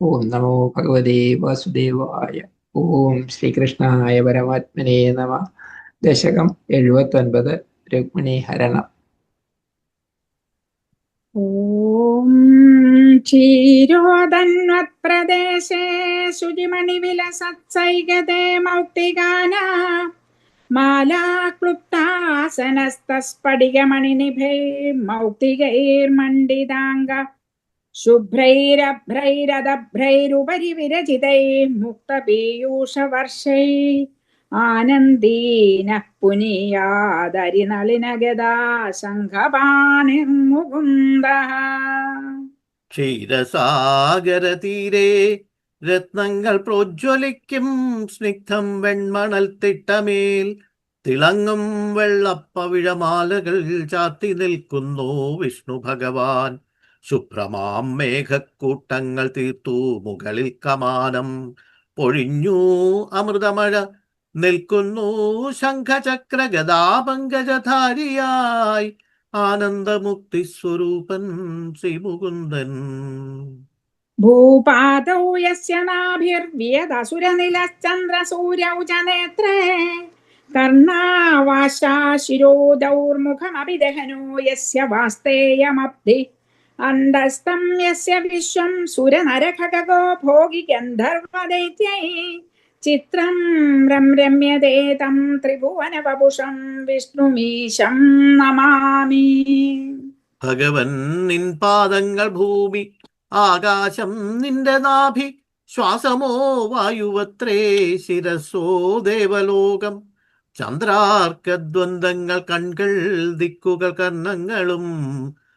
ഓം നമോ ഭഗവതേ വാസുദേവായ ഓം ശ്രീകൃഷ്ണായ പരമാത്മനേ നമ. ദശകം എഴുപത്തൊൻപത് രുക്മിണി ഹരണം. ഓം ക്ഷീരോദന്വത്പ്രദേശേ ശുചിമണിവിലസത്സൈകതേ മൗക്തികാന. മാലാക്ലുപ്താസനസ്തസ്ഫടികമണിനിഭൈ മൗക്തികൈർമണ്ഡിതാംഗ. शुभ्रैरभ्रैरदभ्रैरुपरि विरचितैः मुक्तपीयूषवर्षैः आनन्दीनः पुनीयादरिनलिनगदा शङ्खपाणिर्मुकुन्दः ക്ഷീരസാഗരതീരെ രത്നങ്ങൾ പ്രോജ്വലിക്കും സ്നിഗ്ധം വെൺമണൽ തിട്ടമേൽ തിളങ്ങും വെള്ളപ്പവിഴമാലകൾ ചാത്തി നിൽക്കുന്നു വിഷ്ണു ഭഗവാൻ ശുഭ്രമാം മേഘക്കൂട്ടങ്ങൾ തീർത്തു മുകളിൽ കമാനം. പൊഴിഞ്ഞു അമൃതമഴ നിൽക്കുന്നു. ശംഖചക്ര ഗതാപങ്കജധാരിയായി ആനന്ദമുക്തി സ്വരൂപൻ ശ്രീമുകുന്ദൻ. ഭൂപാതൗ യസ്യ നാഭിർവ്യദസുരനിലശ്ചന്ദ്ര സൂര്യൗ ച നേത്രേ യസ്യ വാസ്തേയമബ്ധി. അന്തസ്തം യസ്യ വിശ്വം സുരനരഖഗോ ഭോഗി ഗന്ധർവദൈത്യൈ. ചിത്രം രംരമ്യതേ തം ത്രിഭുവനവപുഷം വിഷ്ണുമീശം നമാമി. ഭഗവൻ നിൻ പാദങ്ങൾ ഭൂമി ആകാശം നിന്റെ നാഭി ശ്വാസമോ വായുവത്രേ ശിരസോ ദേവലോകം. ചന്ദ്രാർക്കദ്വന്ദ്ങ്ങൾ കൺകൾ ദിക്കുകൾ കർണങ്ങളും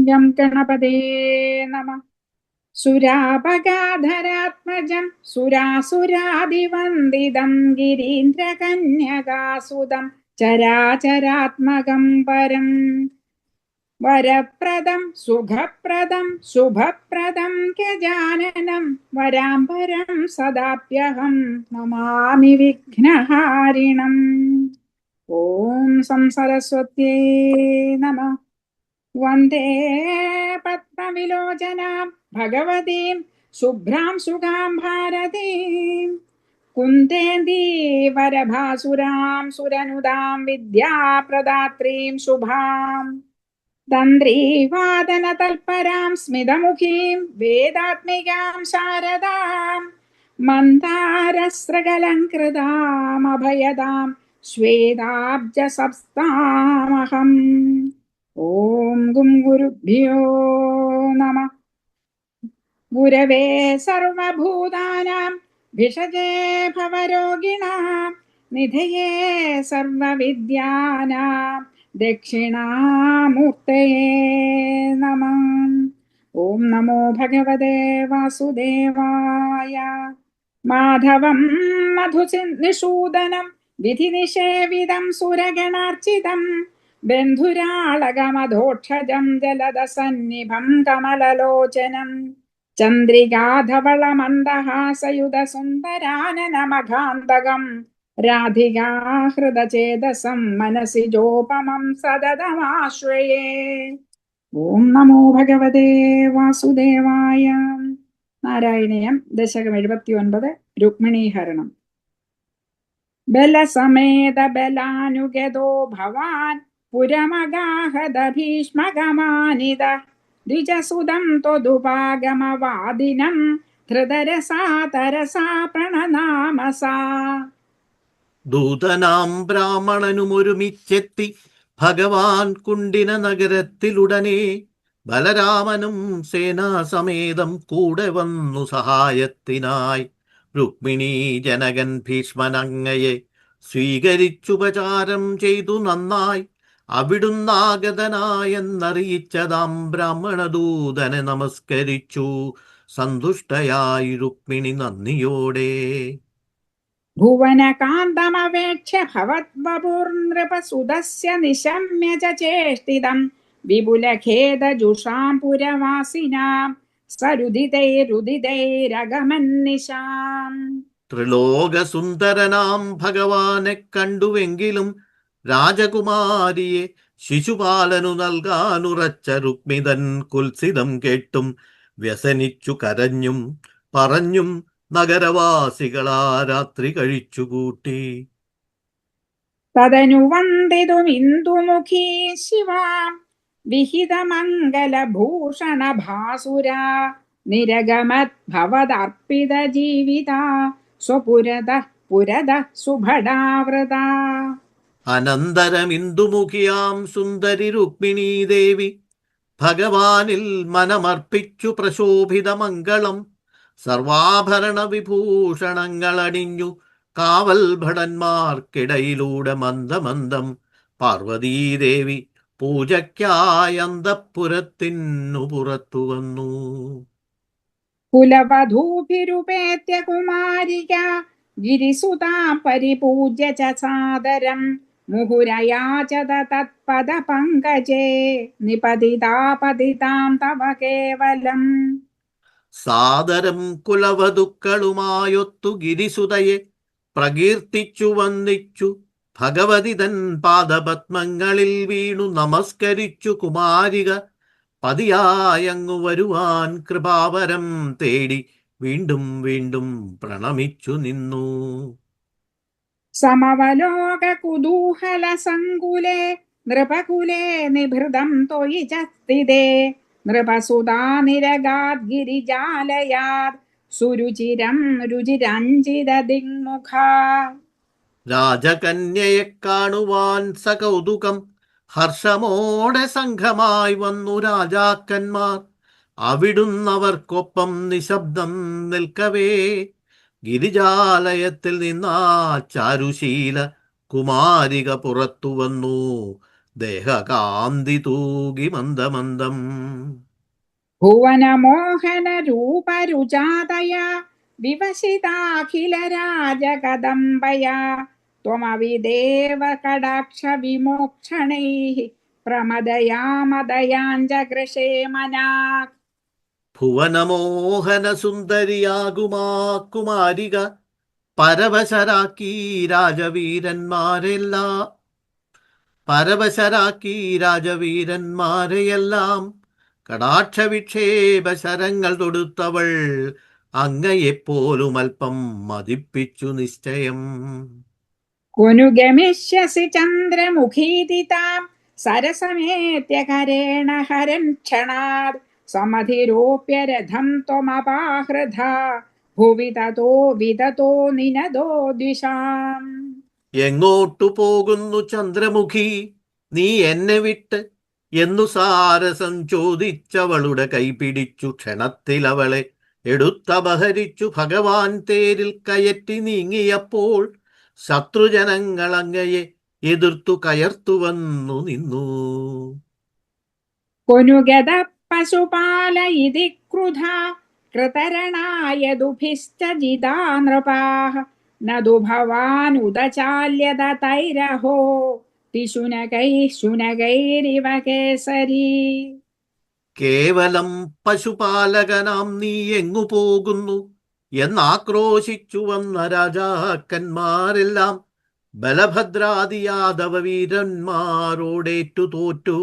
ഗുണ്യം ഗണപതേ നമ. സുരാപകാധരാത്മജം സുരാസുരാതിവന്ദിതം ഗിരീന്ദ്രകന്യകാസുതം ചരാചരാത്മകം പരം. വരപ്രദം സുഖപ്രദം ശുഭപ്രദം ഗജാനനം വരാംബരം സദാപ്യഹം നമാമി വിഘ്നഹാരിണം. ഓം സംസരസ്വത്യേ നമ. वंदे पद्मविलोचनां, भगवतीं, शुभ्रां सुगां भारतीं। कुन्देन्दीवरभासुरां सुरनुदां, विद्याप्रदात्रीं शुभां। तन्द्रीवादनतल्परां, स्मितमुखीं, वेदात्मिकां शारदां। मन्दारस्रगलङ्कृतामभयदां श्वेताब्जसप्तामहम्। ഓം ഗും ഗുരുഭ്യോ നമ. ഗുരവേ സർവഭൂതാനാം ഭിഷജേ ഭവരോഗിണാം നിധയേ സർവവിദ്യാനാം ദക്ഷിണാമൂർത്തയേ നമ. ഓം നമോ ഭഗവതേ വാസുദേവായ. മാധവം മധുസിന്നിഷൂദനം വിധിനിഷേവിതം സുരഗണാർച്ചിതം ബന്ധുരാളകമധോക്ഷജം ജലദസന്നിഭം കമലലോചനം. ചന്ദ്രികാധവളമന്ദഹാസയുധസുന്ദരാനനമഘാന്തകം. രാധികാഹൃദചേതസം മനസി ജോപമം സതതമാശ്രയേ. ഓം നമോ ഭഗവതേ വാസുദേവായ. നാരായണീയം ദശകം എഴുപത്തി ഒൻപത് രുക്മിണീഹരണം. ബലസമേത ബലാനുഗതോ ഭവാൻ ഭീഷ്മഗമാനിത ദ്വിജസുതം ത്വതുപാഗമവാദിനം ധൃതരസാ തരസാ പ്രണനാമസാ ദൂതനാം ബ്രാഹ്മണനും ഒരുമിച്ചെത്തി ഭഗവാൻ കുണ്ടിന നഗരത്തിലുടനെ ബലരാമനും സേനാസമേതം കൂടെ വന്നു സഹായത്തിനായി. രുക്മിണി ജനകൻ ഭീഷ്മനങ്ങയെ സ്വീകരിച്ചുപചാരം ചെയ്തു നന്നായി. അവിടുന്നാഗതനായെന്നറിയിച്ചതാം ബ്രാഹ്മണദൂതനെ നമസ്കരിച്ചു. സന്തുഷ്ടയായി രുക്മിണി നന്ദിയോടെ. ഭുവനകാന്തമവേക്ഷ്യ ഭവദ്വപുർനൃപസുതസ്യ നിശമ്യ ചേഷ്ടിതം വിപുലഖേദജുഷാം പുരവാസിനാം സരുദിതൈരുദിതൈരഗമന്നിശാം ത്രിലോകസുന്ദരനാം ഭഗവാനെ കണ്ടുവെങ്കിലും രാജകുമാരിയെ ശിശുപാലനു നൽകാനുറച്ച രുക്മിതൻ കുൽസിതം കേട്ടും വ്യസനിച്ചു കരഞ്ഞും പറഞ്ഞും നഗരവാസികളാ രാത്രി കഴിച്ചുകൂട്ടി തദനു വന്ദിതുമിന്ദുമുഖീ ശിവാം വിഹിതമംഗലഭൂഷണ ഭാസുരാ നിരഗമത് ഭവദർപ്പിത ജീവിത സ്വപുരത പുരത സുഭടാവൃത. അനന്തരം ഇന്ദുമുഖിയാം സുന്ദരി രുക്മിണീ ദേവി ഭഗവാനിൽ മനമർപ്പിച്ചു പ്രശോഭിത മംഗളം സർവാഭരണ വിഭൂഷണങ്ങൾ അണിഞ്ഞു കാവൽ ഭടന്മാർക്കിടയിലൂടെ മന്ദമന്ദം. പാർവതീദേവി പൂജയ്ക്കായ അന്തഃപുരത്തിനു പുറത്തു വന്നു. കുലവധൂഭിരുപേത്യ കുമാരിക ഗിരിസുതാം പരിപൂജ്യ ച സാദരം तत्पदपङ्कजे തത്പദ പങ്കജേ तव കേവലം സാദരം കുലവധുക്കളുമായൊത്തു ഗിരിസുതയെ പ്രകീർത്തിച്ചു വന്ദിച്ചു ഭഗവതി തൻ പാദപത്മങ്ങളിൽ വീണു നമസ്കരിച്ചു കുമാരിക പതിയായങ്ങു വരുവാൻ കൃപാവരം തേടി വീണ്ടും വീണ്ടും പ്രണമിച്ചു നിന്നു। സമവലോക കുതൂഹല സങ്കുലേ നൃപകുലേ നിഭൃതം ത്വയി ച സ്ഥിതേ നൃപസുതാ നിരഗാദ് ഗിരിജാലയാത് സുരുചിരം രുചിരഞ്ജിത ദിങ്മുഖ രാജകന്യയെ കാണുവാൻ സകൗതുകം ഹർഷമോടെ സംഘമായി വന്നു രാജാക്കന്മാർ. അവിടുന്നവർക്കൊപ്പം നിശബ്ദം നിൽക്കവേ ഗിരിജാലയത്തിൽ നിന്നാ ചാരുശീല കുമാരിക പുറത്തു വന്നു. ദേഹകാന്തി തൂകി മന്ദമന്ദം. ഭുവനമോഹന രൂപരുചാതയ വിവശിതാഖില രാജകദംബയ ത്വമവിദേവ കടാക്ഷ വിമോക്ഷണൈः പ്രമദയാമദയാഞ്ജകൃഷേ മനാക് ഭുവനമോഹന സുന്ദരിയാകുമാ കുമാരിക പരവശരാക്കി രാജവീരന്മാരെല്ലാം പരവശരാക്കി രാജവീരന്മാരെയെല്ലാം കടാക്ഷവിക്ഷേപ ശരങ്ങൾ തൊടുത്തവൾ അങ്ങയെപ്പോലും അല്പം മതിപ്പിച്ചു നിശ്ചയം. കുനുഗമിഷ്യസി ചന്ദ്രമുഖീതി താം സരസമേത്യ കരേണ ഹരൻ ക്ഷണാത് സമധിരോപ്യ രഥം ത്വമപാഹൃത ഭുവി തതോ വിതതോ നിനതോ ദ്വിഷാം എങ്ങോട്ടു പോകുന്നു ചന്ദ്രമുഖി? നീ എന്നെ വിട്ട് എന്നു സാരസം ചോദിച്ചവളുടെ കൈപിടിച്ചു ക്ഷണത്തിൽ അവളെ എടുത്തപഹരിച്ചു ഭഗവാൻ തേരിൽ കയറ്റി നീങ്ങിയപ്പോൾ ശത്രുജനങ്ങൾ അങ്ങയെ എതിർത്തു കയർത്തു വന്നു നിന്നു. കുനുഗത പശുപാല ഇതി ക്രുധ കൃതരണായ ദുഭിശ്ച ജിതാ നൃപാः न दु भवानुदचाल्यत तैरहो तिशुनकैः शुनकैरिव केसरी കേവലം പശുപാലകനാം നീ എങ്ങു പോകുന്നു എന്നാക്രോശിച്ചു വന്ന രാജാക്കന്മാരെല്ലാം ബലഭദ്രാദി യാദവ വീരന്മാരോടേറ്റു തോറ്റു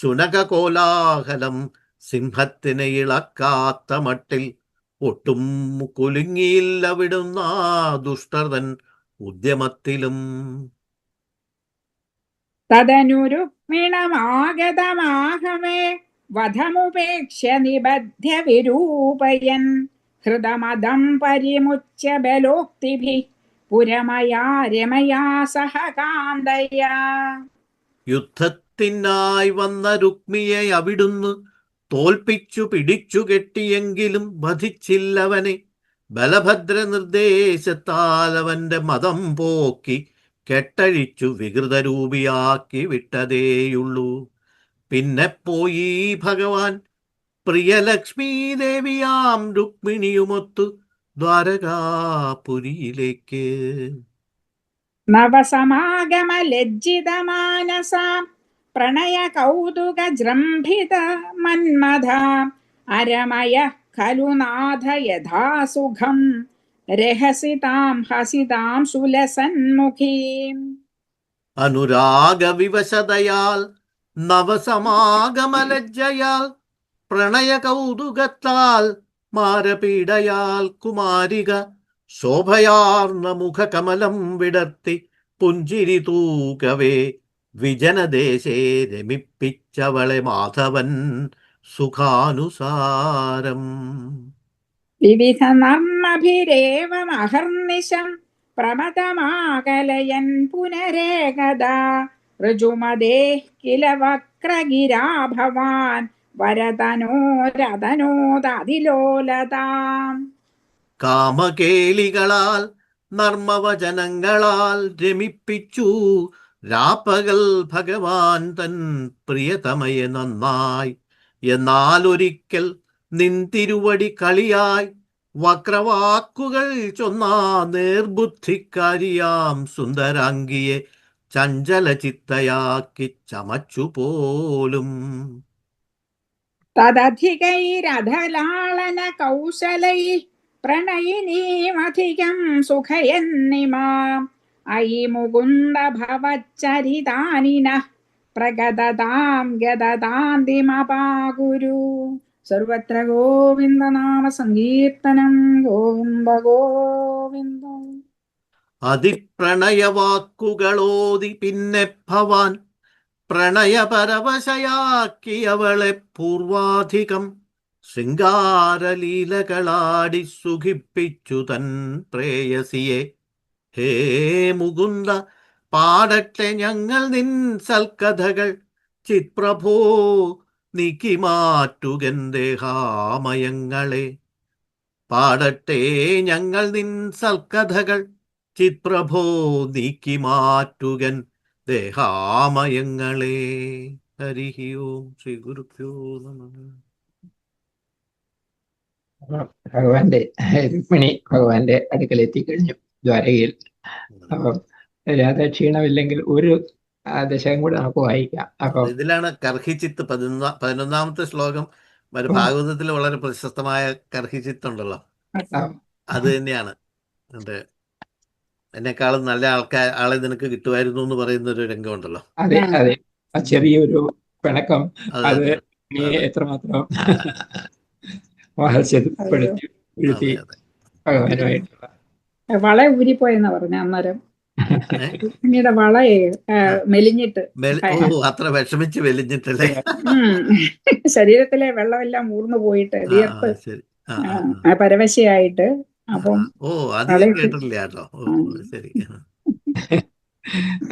ശുനകകോലാഹലം സിംഹത്തിനെ ഇളക്കാത്ത മട്ടിൽ ഒട്ടും കുലുങ്ങിയില്ല വിടുന്ന ദുഷ്ടതൻ ഉദ്യമത്തിലും. തദനുരു തദനുരുക്മിണമാഗതമാഹമേ വധമുപേക്ഷ നിബദ്ധ വിരൂപയൻ ഹൃദമതം പരിമുച്ച ബലോക്തിഭി പുരമയാ രമയാ സഹകാന്തയാ. യുദ്ധ യുദ്ധത്തിനായി വന്ന രുക്മിയെ അവിടുന്ന് തോൽപ്പിച്ചു പിടിച്ചു കെട്ടിയെങ്കിലും വധിച്ചില്ലവനെ. ബലഭദ്ര നിർദ്ദേശത്താൽ അവന്റെ മതം പോക്കി കെട്ടഴിച്ചു വികൃതരൂപിയാക്കി വിട്ടതേയുള്ളൂ. പിന്നെ പോയി ഭഗവാൻ പ്രിയലക്ഷ്മീ ദേവിയാം രുക്മിണിയുമൊത്തു ദ്വാരകാപുരിയിലേക്ക്. നവസമാഗമ ലജ്ജിതമാനസാം പ്രണയ കൗതുക ജൃംഭിത മന്മഥ അരമയ ഖലു നാഥ യഥാസുഖം രഹസിതാം ഹസിതാം സുലസന്മുഖീം അനുരാഗവിവശതയാൽ നവസമാഗമലജ്ജയാൽ പ്രണയ കൗതുകത്താൽ മാരപീഡയാൽ കുമാരിക ശോഭയാർന്ന മുഖകമലം വിടർത്തി പുഞ്ചിരി തൂക്കവേ വിജനദേശേ രമിപ്പിച്ചവളെ മാധവൻ സുഖാനുസാരം. വിവിധ നർമ്മഭിരേവ മഹർനിശം പ്രമതമാകലയൻ പുനരേകദാ. ഋജുമതേ കില വക്രഗിരാ ഭവാൻ വരതനോരതനോദതിലോലതാം. കാമകേളികളാൽ നർമ്മവചനങ്ങളാൽ രമിപ്പിച്ചു. രാപ്പകൽ ഭഗവാൻ തൻ പ്രിയതമയെ നന്നായി. എന്നാൽ ഒരിക്കൽ നിൻ തിരുവടി കളിയായി. വക്രവാക്കുകൾ ചൊന്നാ നേർബുദ്ധിക്കാരിയാം സുന്ദരാംഗിയെ പോലും തദധികൈരധലാളന കൗശലൈ പ്രണയിനീമധികം സുഖയന്നിമാം അയി മുകുന്ദ ഭവച്ചരിതാനിന പ്രഗതതാം ഗതതാന്തിമപാകുരു സർവത്ര ഗോവിന്ദനാമ സങ്കീർത്തനം ഗോവിന്ദ ഗോവിന്ദ. അതിപ്രണയവാക്കുകളോതി പിന്നെ ഭവാൻ പ്രണയപരവശയാക്കിയവളെ പൂർവാധികം ശൃംഗാരലീലകളാടി സുഖിപ്പിച്ചു തൻ പ്രേയസിയെ. ഹേ മുകുന്ദ പാടട്ടെ ഞങ്ങൾ നിൻ സൽക്കഥകൾ. ചിത്പ്രഭോ നീക്കി മാറ്റുകൻ ദേഹാമയങ്ങളെ. പാടട്ടെ ഞങ്ങൾ നിൻ സൽക്കഥകൾ. ചിത്പ്രഭോ നീക്കി മാറ്റുകൻ ദേഹാമയങ്ങളെ. ഹരിഹിയോ ശ്രീ ഗുരുഭ്യോ നമ. ഭഗവാന്റെ രുക്മിണി ഭഗവാന്റെ അടുക്കൽ എത്തിക്കഴിഞ്ഞു ദ്വാരകയിൽ അപ്പം രാധ ക്ഷീണമില്ലെങ്കിൽ ഒരു ദശകം കൂടെ നമുക്ക് വായിക്കാം. അപ്പം ഇതിലാണ് കർഹിച്ചിത്ത് പതിനൊന്നാ പതിനൊന്നാമത്തെ ശ്ലോകം ഭാഗവതത്തിൽ വളരെ പ്രശസ്തമായ കർഹിച്ചിത്ത് ഉണ്ടല്ലോ അത് തന്നെയാണ്. എന്റെ എന്നെക്കാളും നല്ല ആൾക്കാർ ആളെ നിനക്ക് കിട്ടുമായിരുന്നു എന്ന് പറയുന്ന ഒരു രംഗമുണ്ടല്ലോ. അതെ അതെ. ചെറിയൊരു പിണക്കം. അത് നീ. എത്രമാത്രം. ഭഗവാനുമായിട്ടുള്ള വള ഊരിപ്പോയെന്നാ പറഞ്ഞ അന്നേരം? പിന്നീട് വളയെ മെലിഞ്ഞിട്ട്. ഓ അത്ര വിഷമിച്ച് മെലിഞ്ഞിട്ടല്ലേ. ശരീരത്തിലെ വെള്ളമെല്ലാം ഊർന്നു പോയിട്ട് വിയർപ്പ്. പരവശയായിട്ട് അപ്പം ഓ അത് കേട്ടിട്ടില്ല. ശരി.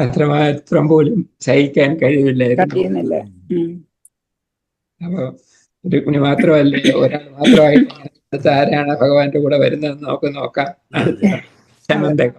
അത്രമാത്രം പോലും സഹിക്കാൻ ഉം. അപ്പൊ രുക്മിണി മാത്രമല്ല ഒരാൾ മാത്രമായിട്ട് അടുത്ത ആരാണ് ഭഗവാന്റെ കൂടെ വരുന്നതെന്ന് നമുക്ക് നോക്കാം. ശമന്തകം